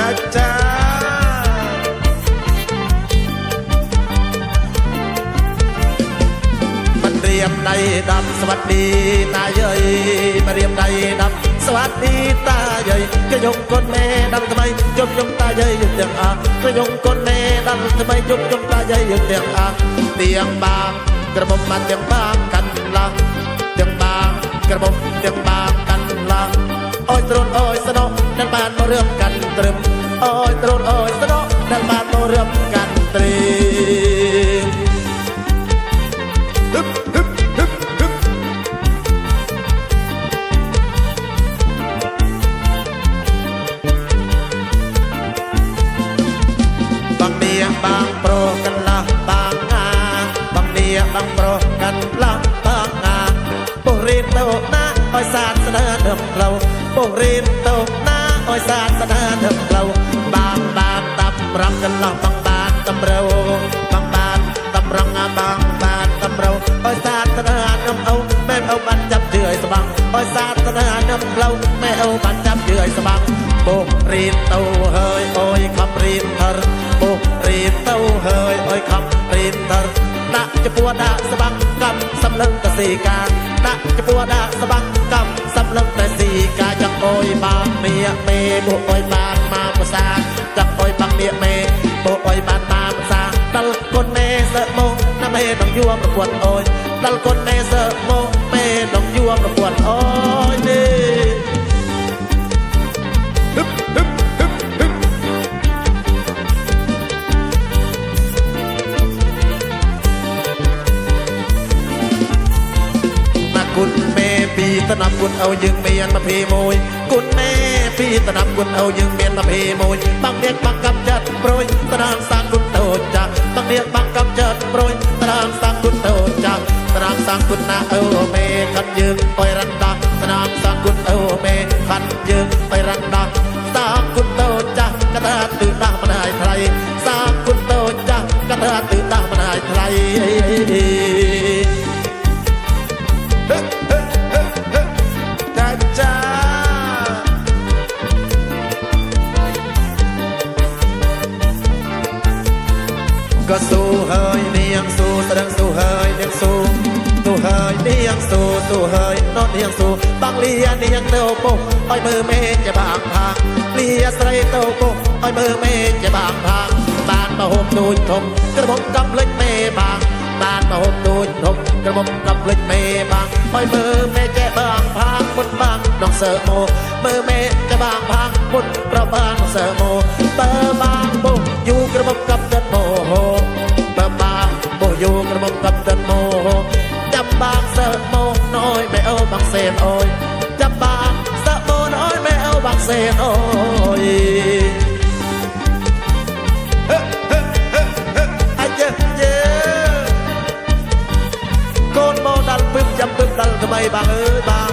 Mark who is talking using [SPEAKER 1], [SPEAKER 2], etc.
[SPEAKER 1] saja មិនរៀបដៃដាប់សวัสดีតាយាយមិនរៀបដៃដាប់សวัสดีតាយាយគេយកកូនមេដាំថ្មីជុំជុំតាយាយយើងទាំងអស់គេយកកូនមេដាំថ្មីជុំជុំតាយាយយើងទាំងអស់ទៀងបាងក្រមុំបានទៀងបាងកាន់ឡាទៀងបាងក្រមុំទៀងបាងកាន់ឡាអើយត្រូនអើយសណោ បានមករំកាន់ត្រឹមអើយត្រូនអើយត្រកដែលបានមករំកាន់ត្រេហឹបហឹបហឹបហឹបបងមៀងបងប្រុសកន្លះបងណាបងមៀងបងប្រុសកន្លះបងណាពុះរៀនទៅណាឲ្យសាស្ត្រស្នើដល់ផ្លូវពុះរៀនទៅ ដោយសារស្ថានភាពផ្លូវបានបានតាប់ប្រាប់កន្លងបងបានតម្រូវបងបានតម្រង់បងបានតម្រូវដោយសារស្ថានភាពអូមែនអូបានចាប់ជឿឲ្យស្បងដោយសារស្ថានភាពផ្លូវមែនអូបានចាប់ជឿឲ្យស្បងពុករៀនទៅហើយអូយខំរៀនធរពុករៀនទៅហើយអូយខំរៀនធរដាក់ចំពោះដាក់ស្បងកំសំលឹងកសិកាដាក់ចំពោះដាក់ស្បងកំ อยบางเมียเมบุอ้อยบางมาประสานจับอ้อยบางเมียเมบุอ้อยบางมาประสานตลคนเมเโมงน้าเมน้องยัวประกวดอ้อยตลคนเมเโมงเมน้องยัวประกวดอ้ยนี่มาคุณเม កអើយបានមកភាសាដល់គុណមេសើមកណាមេដងយួរប្រពន្ធអើយដល់គុណមេសើមកមេដងយួរប្រពន្ធអើយនេះណាគុណមេពីតំណាប់គុណឲ្យយើងមានប្រភេទមួយគុណមេពីតំណាប់គុណឲ្យយើងមានប្រភេទមួយបាំងទៀតបាំងកំចិត្តប្រួយតរាងសាងគុណតូចចាស់បាំងទៀតបាំងកំចិត្តប្រួយតរាងសាងគុណតូចចាស់តរាងសាងគុណណាអូមេខាត់យើងអុយរំដោះតរាងសាងគុណអូមេខាត់យើងអុយរំដោះសាងគុណតូចចាស់កថាទឺដាស់មិនហើយថ្លៃសាងគុណតូចចាស់កថាទឺដាស់មិនហើយថ្លៃកា ក៏ស៊ូហើយនាងស៊ូស្ដឹងស៊ូហើយនាងស៊ូស៊ូហើយនាងស៊ូស៊ូហើយណោះនាងស៊ូបាំងលីនាងទៅពុះឲ្យមើលមេជាបាងផាងលីស្រីទៅពុះឲ្យមើលមេជាបាងផាងបានមកហូបទូចធំក្រមុំកំភ្លេចមេបាងបានមកហូបទូចធំក្រមុំកំភ្លេចមេបាងឲ្យមើលមេជាបាងផាងមុនបាងនងសើមោមើលមេជាបាងផាងមុនប្របាងសើមោបើបាងបុះางเสิร์ฟโมงน้อยไม่เอาบางเศษโอ้ยจับบางสะโมน้อยไม่เอาบางเศษโอ้ยโกนโมดันปึบจำปึบดันทำไมบางเอ้บาง